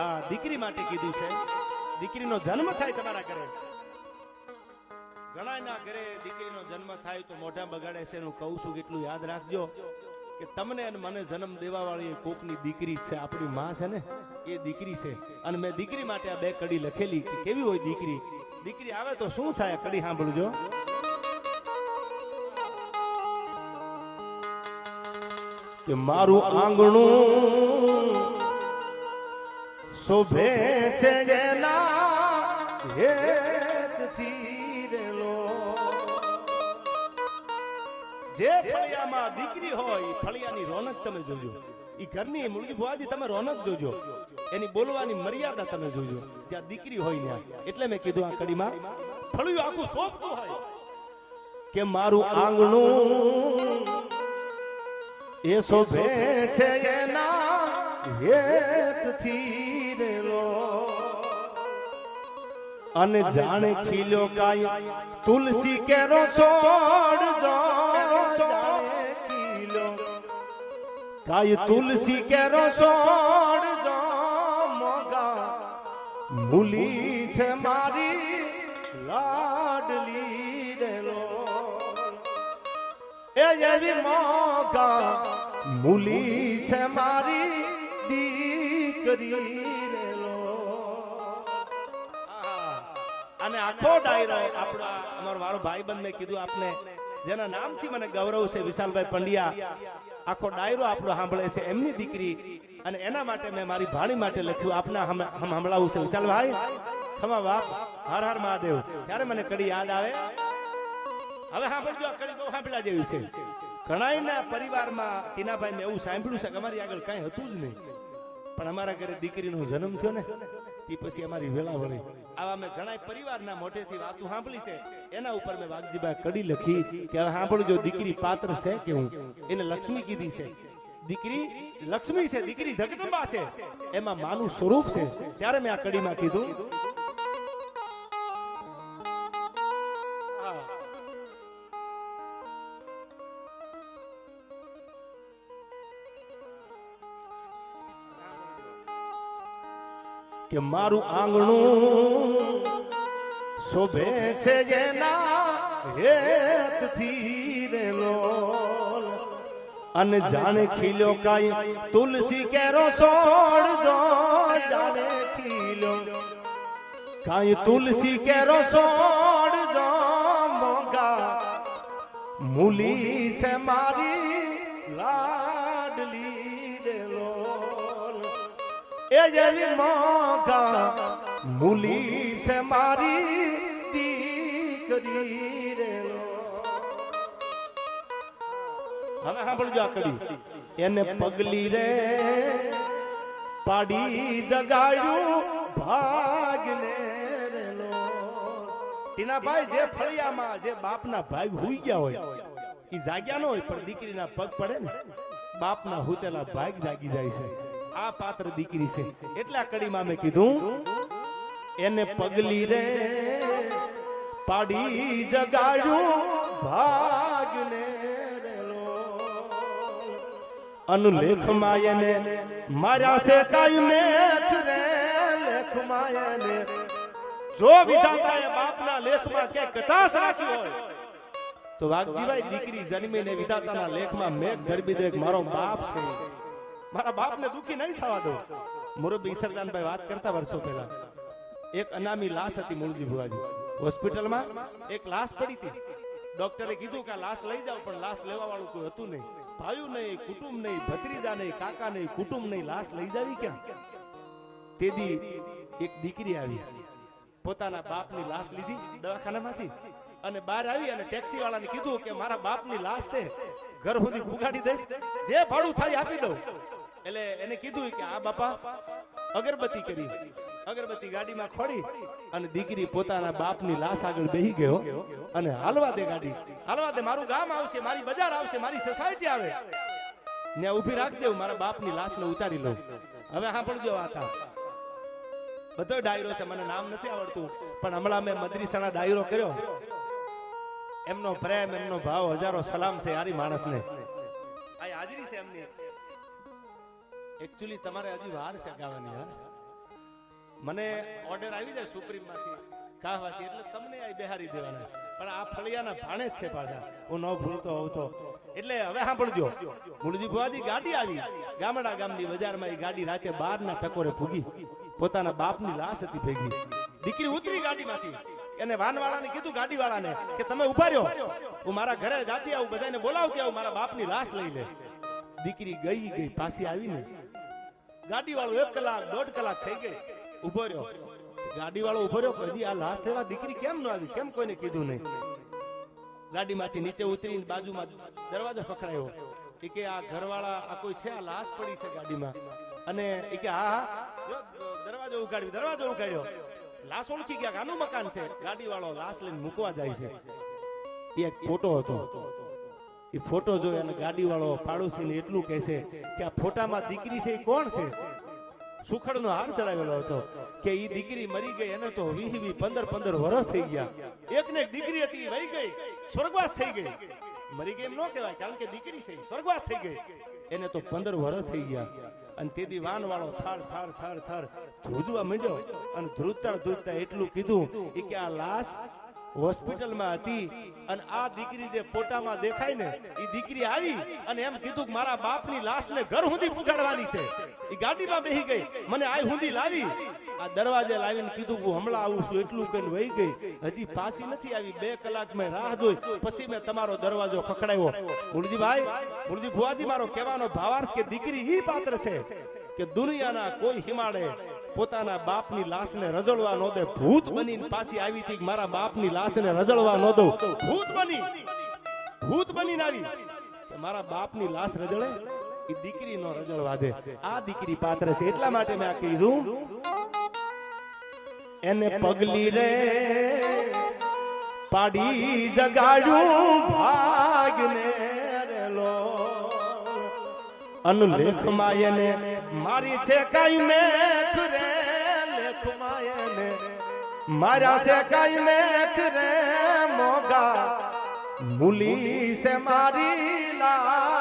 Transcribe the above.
હા દીકરી માટે કીધું છે. દીકરીનો જન્મ થાય તમારા ઘરે. ઘણાના ઘરે દીકરીનો જન્મ થાય તો મોઢા બગાડે છે એનું કહું છું કેટલું યાદ રાખજો કે તમને અને મને જન્મ દેવા વાળી કોકની દીકરી છે. આપણી માં છે ને, એ દીકરી છે. અને મેં દીકરી માટે આ બે કડી લખેલી કે કેવી હોય દીકરી? દીકરી આવે તો શું થાય? કડી સાંભળજો. કે મારું આંગણું શોભે છે જેના જે ફળિયામાં દીકરી હોય ફળિયાની રોનક તમે જોજો એ ઘરની મુરજી ભુવાજી તમે રોનક જોજો। એની બોલવાની મર્યાદા તમે જોજો। જ્યાં દીકરી હોય ત્યાં એટલે મેં કીધું આ કડીમાં, ફળિયું આખું સોંપતું હોય. કે મારું આંગણું એ શોભે છે એના હેતથી રેલો. અને જાણે ખીલ્યો કાય તુલસી કેરો છોડ જો કાય તુલસી કેરો છોડ જો મોગા મૂલી છે મારી લાડલી રેલો. એ એવી મોગા મૂલી છે મારી દીકરી રેલો અને આખો ડાયરો આપણો અમારો મારો ભાઈબંધ મેં કીધું આપને જેના નામથી મને ગૌરવ છે વિશાલભાઈ પંડ્યા. આખો ડાયરો આપણો સાંભળે છે એમની દીકરી. અને એના માટે મેં મારી ભાણી માટે લખ્યું આપના હમ હમ સંભળાવું છે વિશાલભાઈ. ખમા બાપ હર હર મહાદેવ. ત્યારે મને કડી યાદ આવે. હવે સાંભળજો કડી બહુ સાંભળા જેવી છે. ઘણાયના પરિવારમાં ટીનાભાઈ મેં એવું સાંભળ્યું છે કે અમારી આગળ કાંઈ હતું જ નહીં. પણ અમારા ઘરે દીકરીનો જન્મ થયો ને તે પછી અમારી વેલા વળી. આવા મેં ઘણા પરિવારના મોઢેથી વાતું સાંભળી છે. એના ઉપર મેં વાગજીભાઈ કડી લખી કે હવે સાંભળજો, દીકરી પાત્ર છે કે હું? એને લક્ષ્મી કીધી છે. દીકરી લક્ષ્મી છે, દીકરી જગદંબા છે. એમાં માનું સ્વરૂપ છે. ત્યારે મેં આ કડીમાં કીધું કે મારું આંગણું શોભે છે જેના હેતથી રેલો અને જાણે ખીલ્યો કાઈ તુલસી કેરો છોડજો જાણે ખીલ્યો. કાઈ તુલસી કેરો છોડજો મોગા મૂલી છે મારી લાડલી એ જેવી મોગા મૂલી છે મારી દીકરી રે હવે સાંભળજો આ કડી. એને પગલી રે પાડી જગાડ્યું ભાગને એના ટીનાભાઈ જે ફળિયામાં જે બાપના ભાગ હુઈ ગયા હોય એ જાગ્યા ન હોય, પણ દીકરીના પગ પડે ને, બાપના હુતેલા ભાગ જાગી જાય છે. આ પાત્ર દીકરી છે. એટલા કડીમાં મેં કીધું, એને પગલી રે પાડી જગાડ્યું, ભાગને અનુલેખ માયને માર્યા છે કાઈ મેખ રે લેખ માયને જો વિધાતાએ બાપના લેખમાં કે કચાસ રાખી હોય, તો વાઘજીભાઈ દીકરી જન્મીને વિધાતાના લેખમાં મેઘ ધરબી દે મારો બાપ છે. મારા બાપને દુખી નહીં થવા દો. મુરબ્બી ઈસરદાનભાઈ વાત કરતા વર્ષો પહેલા. એક અનામી લાશ હતી મૂળજી ભુવાજી. હોસ્પિટલમાં એક લાશ પડી હતી. ડોક્ટરે કીધું કે લાશ લઈ જાઓ, પણ લાશ લેવા વાળું કોઈ હતું નહીં. ભાયું નહીં, કુટુંબ નહીં, ભત્રીજા નહીં, કાકા નહીં, કુટુંબ નહીં, લાશ લઈ જાવી ક્યાં તેદી એક દીકરી આવી. પોતાના બાપની લાશ લીધી દવાખાનામાંથી અને બહાર આવી અને ટેક્સી વાળાને કીધું કે મારા બાપની લાશ છે, ઘર સુધી ઉગાડી દઈશ. જે ભાડું થાય આપી દઉં. એટલે એને કીધું કે આ બાપા, અગરબત્તી કરી. અગરબત્તી ગાડીમાં ખોડી અને દીકરી પોતાના બાપની લાશ આગળ બેહી ગયો અને હાલવા દે ગાડી. હાલવા દે, મારું ગામ આવશે, મારી બજાર આવશે, મારી સોસાયટી આવે. ત્યાં ઊભી રાખજે, હું મારા બાપની લાશને ઉતારી લઉં. હવે સાંભળજો વાત બધો ડાયરો છે, મને નામ નથી આવડતું, પણ હમણાં મેં મદરીસાના ડાયરો કર્યો. એમનો પ્રેમ, એમનો ભાવ, હજારો સલામ છે યારી માણસને. આ હાજરી છે એમની. એકચ્યુઅલી તમારે હજી વાર છે ગાવાની યાર મને ઓર્ડર આવી જાય સુપ્રીમમાંથી કાહવાથી એટલે તમને આ બેહારી દેવાના. પણ આ ફળિયાના ભાણે જ છે પાછા. હું ન ભૂલતો હોઉં તો. એટલે હવે સાંભળજો. મુળજી ભુવાજી, ગાડી આવી. ગામડા ગામની બજારમાં એ ગાડી રાતે બાર ટકોરે ભૂગી પોતાના બાપની લાશ હતી ભેગી. દીકરી ઉતરી ગાડીમાંથી. એને વાનવાળાને કીધું ગાડીવાળાને કે તમે ઊભા રહ્યો. હું મારા ઘરે જાતી આવું, બધાને બોલાવતી આવું, મારા બાપની લાશ લઈ લે. દીકરી ગઈ ગઈ, પાછી આવીને ગાડી વાળો એક કલાક, દોઢ કલાક થઈ ગઈ. ઊભો રહ્યો. ગાડી વાળો ઊભો રહ્યો હજી આ લાશ થવા દીકરી કેમ ન આવી? કેમ કોઈને કીધું નહીં? ગાડીમાંથી નીચે ઉતરીને બાજુમાં દરવાજો પકડાયો એ કે આ ઘરવાળા, આ કોઈ છે? આ લાશ પડી છે ગાડીમાં. અને એ કે હા હા. દરવાજો ઉગાડ્યો દરવાજો ઉગાડ્યો લાશ ઓળખી ગયા આનું મકાન છે? ગાડી વાળો લાશ લઈને મૂકવા જાય છે. એક ફોટો હતો. એ ફોટો જોઈ અને ગાડી વાળો પાડોશીને એટલું કહે કે આ ફોટામાં દીકરી છે એ કોણ છે? સુખડનો હાર ચડાવેલો હતો કે એ દીકરી મરી ગઈ, એને તો વીસ વી પંદર પંદર વર્ષ થઈ ગયા. એક ને એક દીકરી હતી વહી ગઈ, સ્વર્ગવાસ થઈ ગઈ. મરી ગઈ એમ ન કહેવાય, કારણ કે દીકરી છે સ્વર્ગવાસ થઈ ગઈ. એને તો પંદર વર્ષ થઈ ગયા. અને તેથી વાન વાળો થાર થાર થાર થાર ધ્રુજવા માંડ્યો અને ધ્રુજતા ધ્રુજતા એટલું કીધું કે આ લાશ હોસ્પિટલમાં હતી અને આ દીકરી જે ફોટામાં દેખાય ને એ દીકરી આવી અને એમ કીધું કે મારા બાપની લાશને ઘર સુધી પુગાડવાની છે. એ ગાડીમાં બેહી ગઈ. મને આ સુધી લાવી. આ દરવાજે લાવીને કીધું હું હમણાં આવું છું, એટલું કહીને વહી ગઈ. હજી પાછી નથી આવી, બે કલાક મેં રાહ જોઈ. પછી મેં તમારો દરવાજો ખખડાવ્યો. મુરજીભાઈ, મુરજી ભુવાજી, મારો કહેવાનો ભાવાર્થ કે દીકરી ઈ પાત્ર છે કે દુનિયાના કોઈ હિમાડે પોતાના બાપની લાશને રજળવા ન દે. ભૂત બનીને પાછી આવી હતી મારા બાપની લાશને રજળવા ન દઉં. ભૂત બની. ભૂત બનીને આવી. મારા બાપની લાશ રજળે એ દીકરી નો રજળવા દે. આ દીકરી પાત્ર છે. એટલા માટે મેં આ કીધું. એને પગલી રે પાડી જગાડ્યું ભાગને લો અનુલેખ માયને મારી છે કઈ મેખ મારા સે કઈ મેખ રે મોગા. મુલી સે મારી લા